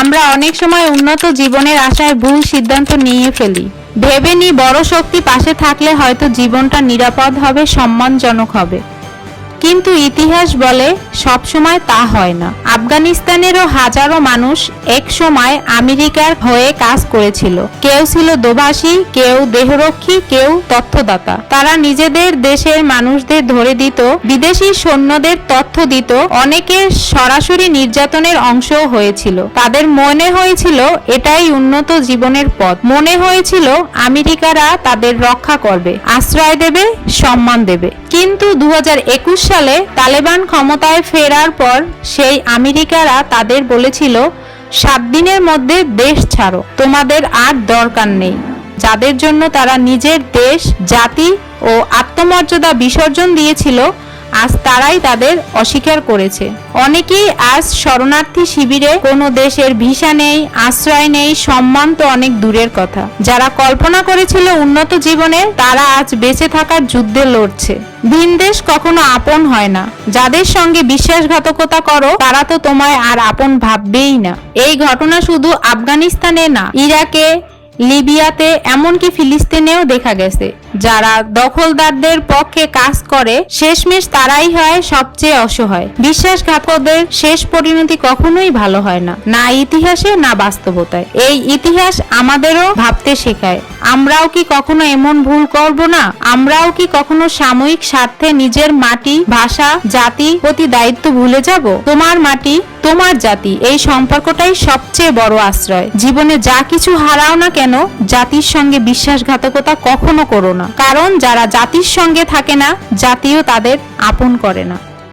আমরা অনেক সময় উন্নত জীবনের আশায় ভুল সিদ্ধান্ত নিয়ে ফেলি। ভেবে নি বড় শক্তি পাশে থাকলে হয়তো জীবনটা নিরাপদ হবে, সম্মানজনক হবে। কিন্তু ইতিহাস বলে সবসময় তা হয় না। আফগানিস্তানেরও হাজারো মানুষ এক সময় আমেরিকার হয়ে কাজ করেছিল। কেউ ছিল দোভাষী, কেউ দেহরক্ষী, কেউ তথ্যদাতা। তারা নিজেদের দেশের মানুষদের ধরে দিত, বিদেশি সৈন্যদের তথ্য দিত, অনেকে সরাসরি নির্যাতনের অংশও হয়েছিল। তাদের মনে হয়েছিল, এটাই উন্নত জীবনের পথ। মনে হয়েছিল, আমেরিকারা তাদের রক্ষা করবে, আশ্রয় দেবে, সম্মান দেবে। কিন্তু দু হাজার একুশ সালে তালেবান ক্ষমতায় ফেরার পর সেই আমেরিকারা তাদের বলেছিল, সাত দিনের মধ্যে দেশ ছাড়ো, তোমাদের আর দরকার নেই। যাদের জন্য তারা নিজের দেশ, জাতি ও আত্মমর্যাদা বিসর্জন দিয়েছিল আজ তারাই তাদের অস্বীকার করেছে। অনেকেই আজ শরণার্থী শিবিরে কোনো দেশের ভিসা নেই, আশ্রয় নেই, সম্মান তো অনেক দূরের কথা। যারা কল্পনা করেছিল উন্নত জীবনের তারা আজ বেঁচে থাকার যুদ্ধে লড়ছে। ভিন দেশ কখনো আপন হয় না। যাদের সঙ্গে বিশ্বাসঘাতকতা করো, তারা তো তোমায় আর আপন ভাববেই না। এই ঘটনা শুধু আফগানিস্তানে না, ইরাকে লিবিয়াতে এমনকি ফিলিস্তিনেও দেখা গেছে। যারা দখলদারদের পক্ষে কাজ করে, শেষমেশ তারাই হয় সবচেয়ে অসহায়। বিশ্বাসঘাতকদের শেষ পরিণতি কখনোই ভালো হয় না না ইতিহাসে, না বাস্তবতায়। এই ইতিহাস আমাদেরও ভাবতে শেখায়। আমরাও কি কখনো এমন ভুল করব না? আমরাও কি কখনো সাময়িক স্বার্থে নিজের মাটি, ভাষা, জাতি প্রতি দায়িত্ব ভুলে যাব? তোমার মাটি, তোমার জাতি, এই সম্পর্কটাই সবচেয়ে বড় আশ্রয়। জীবনে যা কিছু হারাও না কেন জাতির সঙ্গে বিশ্বাসঘাতকতা কখনো করো না। কারণ যারা জাতির সঙ্গে থাকে না, জাতিও তাদের আপন করে না।